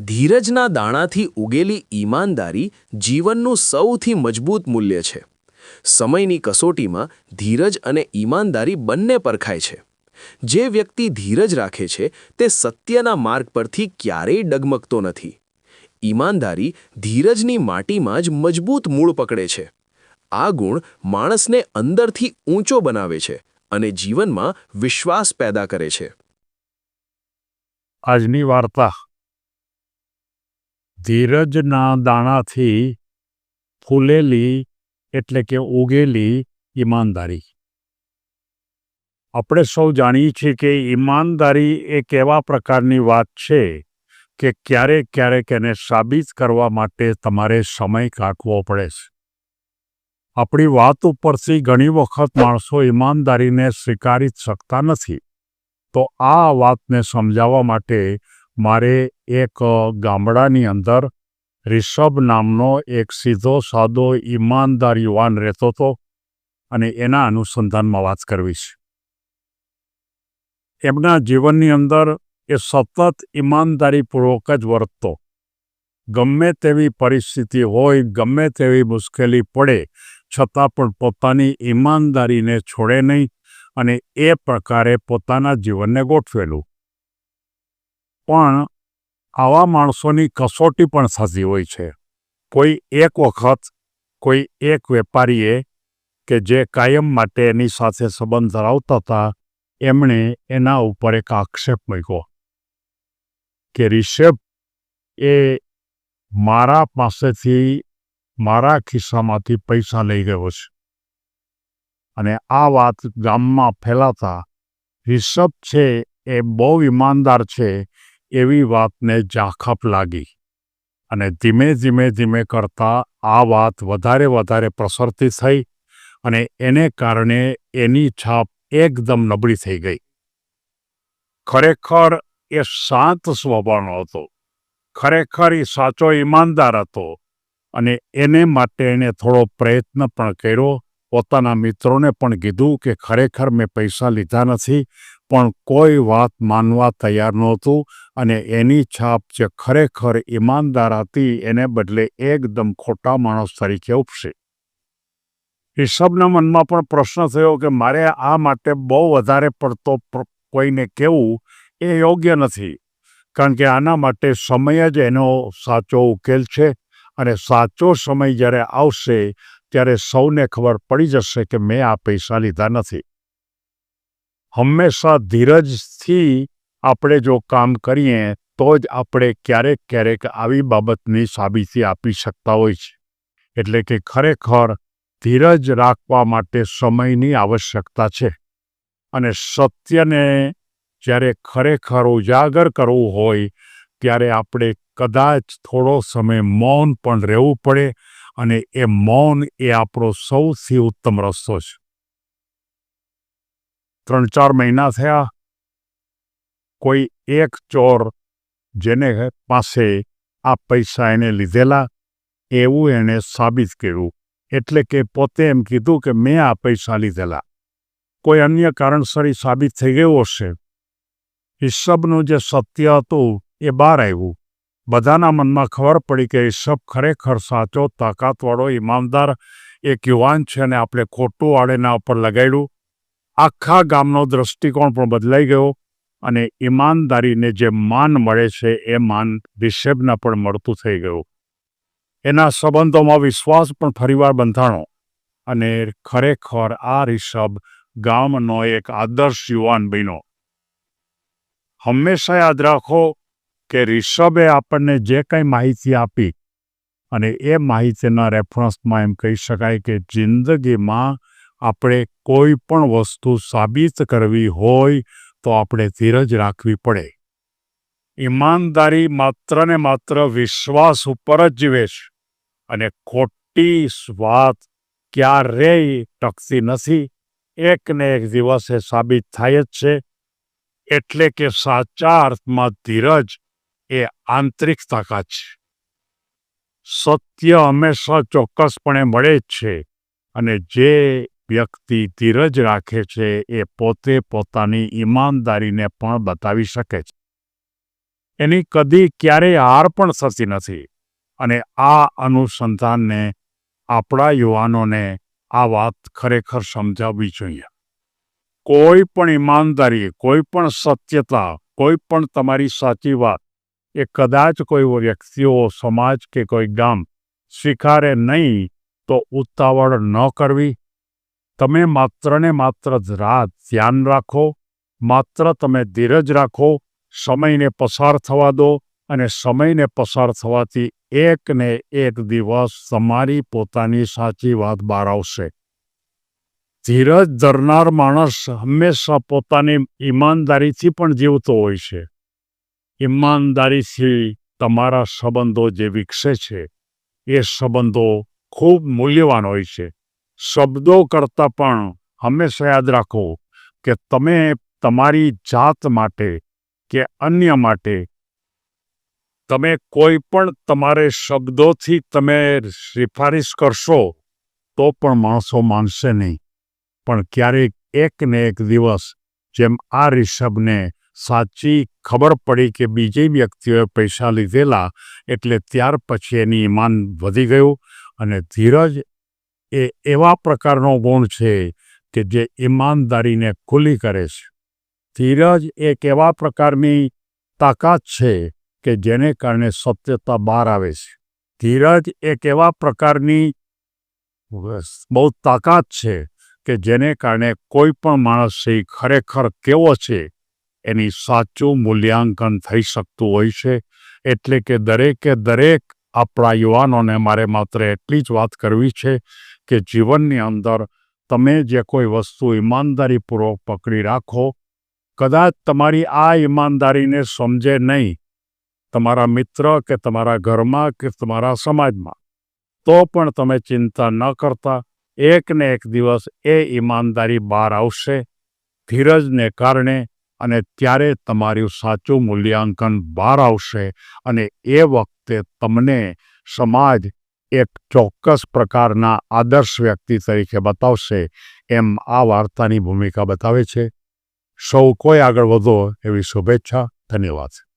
ધીરજના દાણાથી ઉગેલી ઈમાનદારી જીવનનું સૌથી મજબૂત મૂલ્ય છે. સમયની કસોટીમાં ધીરજ અને ઈમાનદારી બંને પરખાય છે. જે વ્યક્તિ ધીરજ રાખે છે, તે સત્યના માર્ગ પરથી ક્યારેય ડગમગતો નથી. ઈમાનદારી ધીરજની માટીમાં જ મજબૂત મૂળ પકડે છે. આ ગુણ માણસને અંદરથી ઊંચો બનાવે છે અને જીવનમાં વિશ્વાસ પેદા કરે છે. આજની વાર્તા ધીરજના દાણાથી ફૂલેલી એટલે કે ઉગેલી ઈમાનદારી. આપણે સૌ જાણીએ છીએ કે ઈમાનદારી એક એવા પ્રકારની વાત છે કે ક્યારેક ક્યારેક એને સાબિત કરવા માટે તમારે સમય કાઢવો પડે છે. આપણી વાત ઉપરથી ઘણી વખત માણસો ઈમાનદારીને સ્વીકારી શકતા નથી. તો આ વાતને સમજાવવા માટે મારે એક ગામડાની અંદર રિષભ નામનો એક સીધો, સાદો, ઈમાનદાર યુવાન રહેતો હતો અને એના અનુસંધાનમાં વાત કરવી છે. એમના જીવનની અંદર એ સતત ઈમાનદારીપૂર્વક જ વર્તતો. ગમે તેવી પરિસ્થિતિ હોય, ગમે તેવી મુશ્કેલી પડે, છતાં પણ પોતાની ઈમાનદારીને છોડે નહીં અને એ પ્રકારે પોતાના જીવનને ગોઠવેલું. પણ આવા માણસોની કસોટી પણ થતી હોય છે. કોઈ એક વખત કોઈ એક વેપારીએ કે જે કાયમ માટે એની સાથે સંબંધ ધરાવતા હતા, એમણે એના ઉપર એક આક્ષેપ મૂક્યો કે, રિષભ, એ મારા પાસેથી મારા ખિસ્સામાંથી પૈસા લઈ ગયો છે. અને આ વાત ગામમાં ફેલાતા, રિષભ છે, એ બહુ ઈમાનદાર છે એવી વાતને જાખપ લાગી અને ધીમે ધીમે ધીમે કરતા આ વાત વધારે વધારે પ્રસરતી થઈ અને એને કારણે એની છાપ એકદમ નબળી થઈ ગઈ. ખરેખર એ શાંત સ્વભાવનો હતો. ખરેખર એ સાચો ઈમાનદાર હતો અને એને માટે એણે થોડો પ્રયત્ન પણ કર્યો. પોતાના મિત્રોને પણ કીધું કે ખરેખર મેં પૈસા લીધા નથી પણ કોઈ વાત માનવા તૈયાર નહોતું અને એની છાપ જે ખરેખર ઈમાનદાર હતી એને બદલે એકદમ ખોટા માણસ તરીકે ઉપસે રિષભના મનમાં પણ પ્રશ્ન થયો કે મારે આ માટે બહુ વધારે પડતો કોઈને કહેવું એ યોગ્ય નથી. કારણ કે આના માટે સમય જ એનો સાચો ઉકેલ છે અને સાચો સમય જ્યારે આવશે ત્યારે સૌને ખબર પડી જશે કે મેં આ પૈસા લીધા નથી. હંમેશા ધીરજથી આપણે જો કામ કરીએ, તો જ આપણે ક્યારેક ક્યારેક આવી બાબતની સાબિતી આપી શકતા હોય છે. એટલે કે ખરેખર ધીરજ રાખવા માટે સમયની આવશ્યકતા છે. અને સત્યને જ્યારે ખરેખર ઉજાગર કરવું હોય, ત્યારે આપણે કદાચ થોડો સમય મૌન પણ રહેવું પડે અને એ મૌન એ આપણો સૌથી ઉત્તમ રસ્તો છે. ત્રણ ચાર મહિના થયા, કોઈ એક ચોર જેને પાસે આ પૈસા એને લીધેલા, એવું એણે સાબિત કર્યું. એટલે કે પોતે એમ કીધું કે મેં આ પૈસા લીધેલા. કોઈ અન્ય કારણસર સાબિત થઈ ગયું હશે. હિસ્સબનું જે સત્ય હતું એ બહાર આવ્યું. બધાના મનમાં ખબર પડી કે ઈસબ ખરેખર સાચો, તાકાતવાળો, ઈમાનદાર એક યુવાન છે અને આપણે ખોટું આડેના ઉપર લગાડ્યું. આખા ગામનો દૃષ્ટિકોણ પણ બદલાઈ ગયો અને ઈમાનદારીને જે માન મળે છે એ માન રિષભના પણ મળતું થઈ ગયું. એના સંબંધોમાં વિશ્વાસ પણ ફરીવાર બંધાણો અને ખરેખર આ રિષભ ગામનો એક આદર્શ યુવાન બન્યો. હંમેશા યાદ રાખો કે રિષભે આપણને જે કંઈ માહિતી આપી અને એ માહિતીના રેફરન્સમાં એમ કહી શકાય કે જિંદગીમાં આપણે કોઈ પણ વસ્તુ સાબિત કરવી હોય તો આપણે ધીરજ રાખવી પડે. ઈમાનદારી માત્ર ને માત્ર વિશ્વાસ ઉપર જ જીવે છે અને ખોટી વાત ક્યારેય ટકતી નથી. એક ને એક દિવસે સાબિત થાય જ છે. એટલે કે સાચા અર્થમાં ધીરજ એ આંતરિક તાકાત છે. સત્ય હંમેશા ચોક્કસપણે મળે જ છે અને જે વ્યક્તિ ધીરજ રાખે છે એ પોતે પોતાની ઈમાનદારીને પણ બતાવી શકે છે. એની કદી ક્યારેય હાર પણ થતી નથી અને આ અનુસંધાનને આપણા યુવાનોને આ વાત ખરેખર સમજાવવી જોઈએ. કોઈ પણ ઈમાનદારી, કોઈ પણ સત્યતા, કોઈ પણ તમારી સાચી વાત એ કદાચ કોઈ વ્યક્તિઓ, સમાજ કે કોઈ ગામ સ્વીકારે નહીં તો ઉતાવળ ન કરવી. તમે માત્ર ને માત્ર રાત ધ્યાન રાખો, માત્ર તમે ધીરજ રાખો, સમયને પસાર થવા દો અને સમયને પસાર થવાથી એક ને એક દિવસ તમારી પોતાની સાચી વાત બહાર આવશે ધીરજ ધરનાર માણસ હંમેશા પોતાની ઈમાનદારીથી પણ જીવતો હોય છે. ઈમાનદારીથી તમારા સંબંધો જે વિકસે છે, એ સંબંધો ખૂબ મૂલ્યવાન હોય છે. શબ્દો કરતાં પણ હંમેશા યાદ રાખો કે તમે તમારી જાત માટે કે અન્ય માટે તમે કોઈ પણ તમારે શબ્દોથી તમે સિફારિશ કરશો તો પણ માણસો માનશે નહીં. પણ ક્યારેક એક ને એક દિવસ જેમ આ રિષભને સાચી ખબર પડી કે બીજી વ્યક્તિઓએ પૈસા લીધેલા, એટલે ત્યાર પછી એની ઈમાન વધી ગયું અને ધીરજ એ એવા પ્રકારનો ગુણ છે કે જે ઈમાનદારીને ખુલ્લી કરે છે. ધીરજ એક એવા પ્રકારની તાકાત છે કે જેને કારણે સત્યતા બહાર આવે છે. ધીરજ એક એવા પ્રકારની બહુ તાકાત છે કે જેને કારણે કોઈ પણ માણસ ખરેખર કેવો છે એની સાચું મૂલ્યાંકન થઈ શકતું હોય છે. એટલે કે દરેકે દરેક આપણા યુવાનોને મારે માત્ર એટલી જ વાત કરવી છે કે જીવનની અંદર તમે જે કોઈ વસ્તુ ઈમાનદારીપૂર્વક પકડી રાખો, કદાચ તમારી આ ઈમાનદારીને સમજે નહીં તમારા મિત્ર કે તમારા ઘરમાં કે તમારા સમાજમાં. તો પણ તમે ચિંતા ન કરતા એક ને એક દિવસ એ ઈમાનદારી બહાર આવશે, ધીરજને કારણે અને ત્યારે તમારું સાચું મૂલ્યાંકન બહાર આવશે અને એ વખતે તમને સમાજ એક ચોક્કસ પ્રકારના આદર્શ વ્યક્તિ તરીકે બતાવશે એમ આ વાર્તાની ભૂમિકા બતાવે છે. સૌ કોઈ આગળ વધો એવી શુભેચ્છા, ધન્યવાદ.